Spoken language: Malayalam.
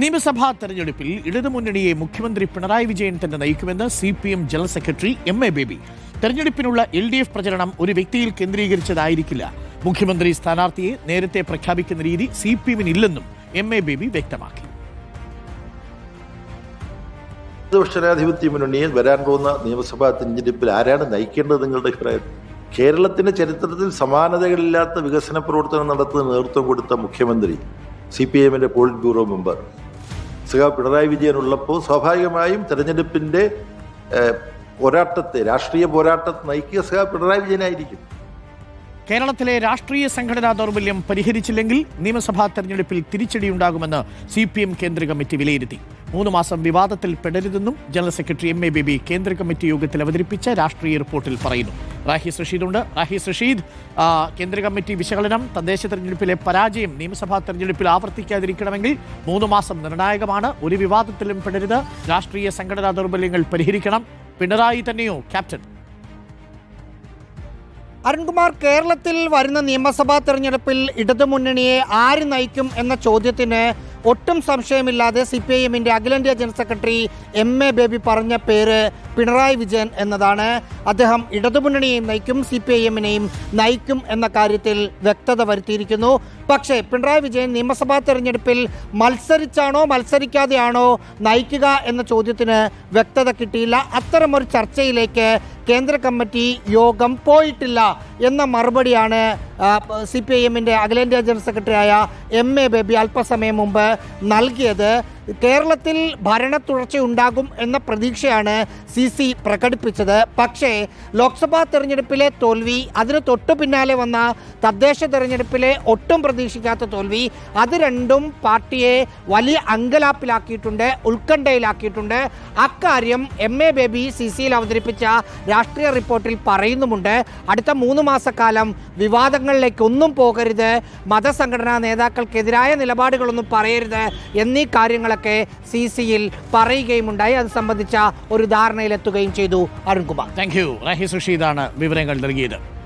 നിയമസഭാ തെരഞ്ഞെടുപ്പിൽ ഇടതുമുന്നണിയെ മുഖ്യമന്ത്രി പിണറായി വിജയൻ തന്നെ നയിക്കുമെന്ന് C P M general secretary M A Baby. തെരഞ്ഞെടുപ്പിനുള്ള എൽ ഡി എഫ് പ്രചരണം ഒരു വ്യക്തിയിൽ കേന്ദ്രീകരിച്ചതായിരിക്കില്ല. മുഖ്യമന്ത്രി സ്ഥാനാർത്ഥിയെ നേരത്തെ പ്രഖ്യാപിക്കുന്ന രീതി സി പി എമ്മിനില്ലെന്നും എം എ ബേബി വ്യക്തമാക്കി. ജനാധിപത്യ മുന്നണിയെ വരാൻ പോകുന്ന നിയമസഭാ തെരഞ്ഞെടുപ്പിൽ ആരാണ് നയിക്കേണ്ടത് നിങ്ങളുടെ അഭിപ്രായം? കേരളത്തിന്റെ ചരിത്രത്തിൽ സമാനതകളില്ലാത്ത വികസന പ്രവർത്തനം നടത്തുന്ന നേതൃത്വം കൊടുത്ത മുഖ്യമന്ത്രി സി പി എമ്മിന്റെ പോളിറ്റ് ബ്യൂറോ മെമ്പർ. സഖാ പിണറായി വിജയൻ ഉള്ളപ്പോൾ സ്വാഭാവികമായും തെരഞ്ഞെടുപ്പിന്റെ ഏഹ്, പോരാട്ടത്തെ രാഷ്ട്രീയ പോരാട്ടത്തെ നയിക്കുക സുഖ പിണറായി വിജയനായിരിക്കും. കേരളത്തിലെ രാഷ്ട്രീയ സംഘടനാ ദൗർബല്യം പരിഹരിച്ചില്ലെങ്കിൽ നിയമസഭാ തെരഞ്ഞെടുപ്പിൽ തിരിച്ചടിയുണ്ടാകുമെന്ന് സി പി എം കേന്ദ്ര കമ്മിറ്റി വിലയിരുത്തി. മൂന്ന് മാസം വിവാദത്തിൽ പെടരുതെന്നും general secretary M A Baby കേന്ദ്ര കമ്മിറ്റി യോഗത്തിൽ അവതരിപ്പിച്ച രാഷ്ട്രീയ റിപ്പോർട്ടിൽ പറയുന്നു. റാഹിസ് റഷീദുണ്ട് റാഹിസ് റഷീദ് കേന്ദ്ര കമ്മിറ്റി വിശകലനം തദ്ദേശ തെരഞ്ഞെടുപ്പിലെ പരാജയം നിയമസഭാ തെരഞ്ഞെടുപ്പിൽ ആവർത്തിക്കാതിരിക്കണമെങ്കിൽ മൂന്ന് മാസം നിർണായകമാണ്. ഒരു വിവാദത്തിലും പെടരുത്. രാഷ്ട്രീയ സംഘടനാ ദൗർബല്യങ്ങൾ പരിഹരിക്കണം. പിണറായി തന്നെയോ ക്യാപ്റ്റൻ? അരുൺകുമാർ കേരളത്തിൽ വരുന്ന നിയമസഭാ തെരഞ്ഞെടുപ്പിൽ ഇടതുമുന്നണിയെ ആര് നയിക്കും എന്ന ചോദ്യത്തിന് ഒട്ടും സംശയമില്ലാതെ സി പി ഐ അഖിലേന്ത്യാ general secretary M A Baby പറഞ്ഞ പേര് പിണറായി വിജയൻ എന്നതാണ്. അദ്ദേഹം ഇടതുമുന്നണിയെയും നയിക്കും സി പി ഐ എമ്മിനെയും നയിക്കും എന്ന കാര്യത്തിൽ വ്യക്തത വരുത്തിയിരിക്കുന്നു. പക്ഷേ പിണറായി വിജയൻ നിയമസഭാ തെരഞ്ഞെടുപ്പിൽ മത്സരിച്ചാണോ മത്സരിക്കാതെയാണോ നയിക്കുക എന്ന ചോദ്യത്തിന് വ്യക്തത കിട്ടിയില്ല. അത്തരമൊരു ചർച്ചയിലേക്ക് കേന്ദ്ര കമ്മിറ്റി യോഗം പോയിട്ടില്ല എന്ന മറുപടിയാണ് സി പി ഐ എമ്മിന്റെ അഖിലേന്ത്യാ ജനറൽ സെക്രട്ടറിയായ എം എ ബേബി അല്പസമയം മുമ്പ് നൽകിയത് കേരളത്തിൽ ഭരണ തുടർച്ച ഉണ്ടാകും എന്ന പ്രതീക്ഷയാണ് സി സി പ്രകടിപ്പിച്ചത്. പക്ഷേ ലോക്സഭാ തെരഞ്ഞെടുപ്പിലെ തോൽവി അതിന് തൊട്ടു പിന്നാലെ വന്ന തദ്ദേശ തെരഞ്ഞെടുപ്പിലെ ഒട്ടും പ്രതീക്ഷിക്കാത്ത തോൽവി അത് രണ്ടും പാർട്ടിയെ വലിയ അങ്കലാപ്പിലാക്കിയിട്ടുണ്ട് ഉത്കണ്ഠയിലാക്കിയിട്ടുണ്ട്. അക്കാര്യം എം എ ബേബി സി സിയിൽ അവതരിപ്പിച്ച രാഷ്ട്രീയ റിപ്പോർട്ടിൽ പറയുന്നുമുണ്ട്. അടുത്ത മൂന്ന് മാസക്കാലം വിവാദങ്ങളിലേക്കൊന്നും പോകരുത് മതസംഘടനാ നേതാക്കൾക്കെതിരായ നിലപാടുകളൊന്നും പറയരുത് എന്നീ കാര്യങ്ങളൊക്കെ സി സിയിൽ പറയുകയുമുണ്ടായി. അത് സംബന്ധിച്ച ഒരു ധാരണയിലെത്തുകയും ചെയ്തു അരുൺകുമാർ. താങ്ക് യു സുഷി ഇതാണ് വിവരങ്ങൾ നൽകിയത്.